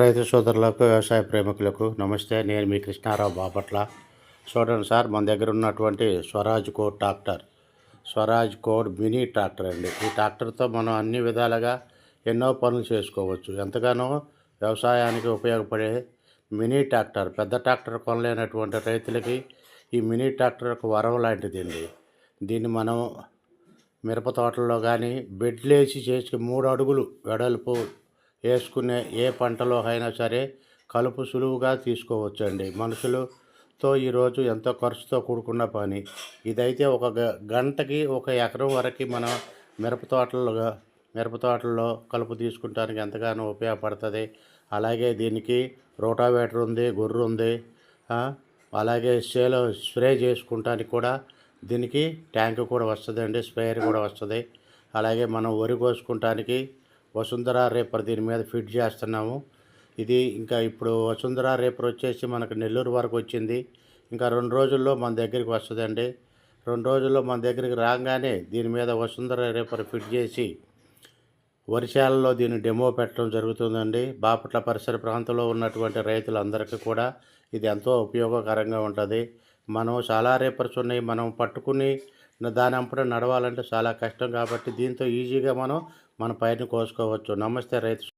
రైతు సోదరులకు వ్యవసాయ ప్రేమికులకు నమస్తే. నేను మీ కృష్ణారావు బాపట్ల. చూడండి సార్ మన దగ్గర ఉన్నటువంటి Swaraj code tractor. Swaraj code mini tractor అండి. ఈ ట్రాక్టర్తో మనం అన్ని విధాలుగా ఎన్నో పనులు చేసుకోవచ్చు. ఎంతగానో వ్యవసాయానికి ఉపయోగపడే మినీ ట్రాక్టర్ పెద్ద ట్రాక్టర్ కొనలేనటువంటి రైతులకి ఈ మినీ ట్రాక్టర్ ఒక వరం లాంటిదండి. దీన్ని మనం మిరప తోటల్లో కానీ బెడ్లేసి చేసి మూడు అడుగులు వెడల్పు వేసుకునే ఏ పంటలో అయినా సరే కలుపు సులువుగా తీసుకోవచ్చండి. మనుషులతో ఈరోజు ఎంతో ఖర్చుతో కూడుకున్న పని. ఇదైతే ఒక గ- గంటకి ఒక ఎకరం వరకు మనం మిరప తోటల్లో మిరప తోటల్లో కలుపు తీసుకుంటానికి ఎంతగానో ఉపయోగపడుతుంది. అలాగే దీనికి రోటావేటర్ ఉంది గొర్రు ఉంది అలాగే సేలో స్ప్రే చేసుకుంటానికి కూడా దీనికి ట్యాంక్ కూడా వస్తుందండి స్ప్రేయర్ కూడా వస్తుంది. అలాగే మనం వరి కోసుకుంటానికి వసుంధర రేపర్ దీని మీద ఫిట్ చేస్తున్నాము. ఇది ఇంకా ఇప్పుడు వసుంధర రేపర్ వచ్చేసి మనకు నెల్లూరు వరకు వచ్చింది. ఇంకా రెండు రోజుల్లో మన దగ్గరికి వస్తుందండి. రెండు రోజుల్లో మన దగ్గరికి రాగానే దీని మీద వసుంధర రేపర్ ఫిట్ చేసి వరిశాలలో దీన్ని డెమో పెట్టడం జరుగుతుందండి. బాపట్ల పరిసర ప్రాంతంలో ఉన్నటువంటి రైతులందరికీ కూడా ఇది ఎంతో ఉపయోగకరంగా ఉంటుంది. మనం చాలా రేపర్స్ ఉన్నాయి. మనం పట్టుకుని దాని అంపడే నడవాలంటే చాలా కష్టం కాబట్టి దీంతో ఈజీగా మనం మన పైరుని కోసుకోవచ్చు. నమస్తే రైతు